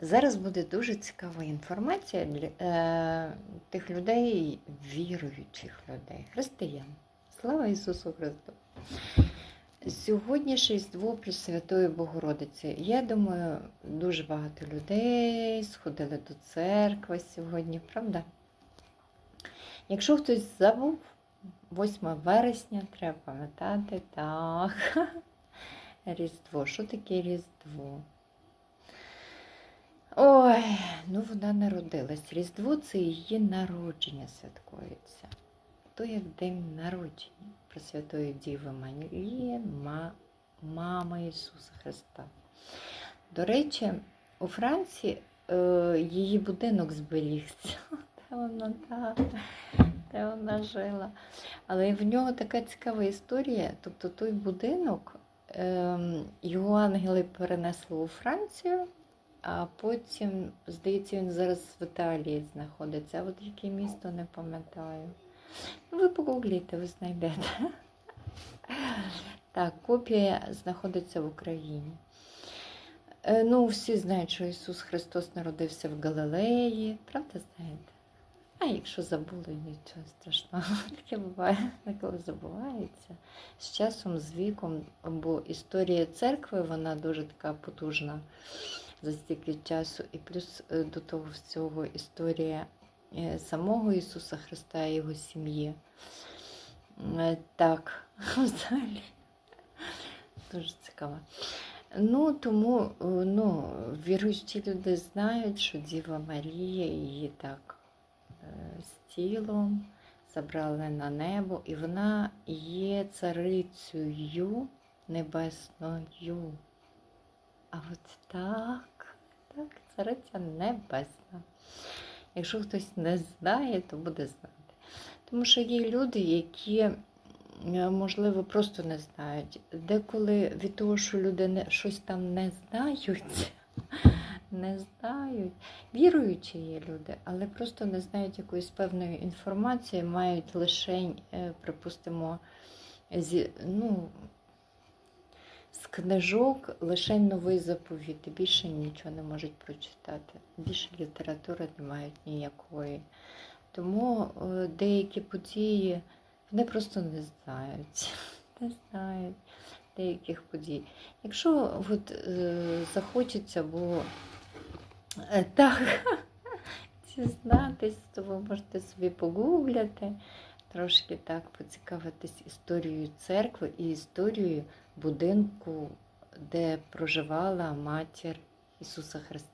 Зараз буде дуже цікава інформація для е, тих людей, віруючих людей, християн. Слава Ісусу Христу! Сьогодні ж Різдво Пресвятої Богородиці. Я думаю, дуже багато людей сходили до церкви сьогодні, правда? Якщо хтось забув, 8 вересня треба пам'ятати, так. Різдво. Що таке Різдво? Ой, ну вона народилась. Різдво це її народження святкується. То як день народження Пресвятої Діви Марії, ма, мами Ісуса Христа. До речі, у Франції е, її будинок зберігся. Де вона, та, де вона жила. Але в нього така цікава історія. Тобто той будинок, е, його ангели перенесли у Францію. А потім, здається, він зараз в Італії знаходиться. А от яке місто не пам'ятаю. Ну, ви погугліть, ви знайдете. Так, копія знаходиться в Україні. Е, Ну, всі знають, що Ісус Христос народився в Галилеї. Правда знаєте? А якщо забули, нічого страшного. Таке буває, коли забувається. З часом, з віком, бо історія церкви, вона дуже така потужна за стільки часу, і плюс е, до того всього історія е, самого Ісуса Христа і Його сім'ї. Е, Так, взагалі дуже цікаво. Ну, тому ну, віруючі люди знають, що Діва Марія її так з тілом забрали на небо, і вона є царицею небесною. А от так, так, цариця небесна. Якщо хтось не знає, то буде знати. Тому що є люди, які, е, можливо, просто не знають. Деколи від того, що люди не, щось там не знають, не знають. Віруючі є люди, але просто не знають якоїсь певної інформації, мають лише, припустимо, зі, ну, з книжок лише новий заповіт, більше нічого не можуть прочитати. Більше літератури не мають ніякої. Тому е, деякі події вони просто не знають. Не знають деяких подій. Якщо от, е, захочеться, бо е, так дізнатись, то ви можете собі погугляти, трошки так поцікавитись історією церкви і історією будинку, де проживала матір Ісуса Христа.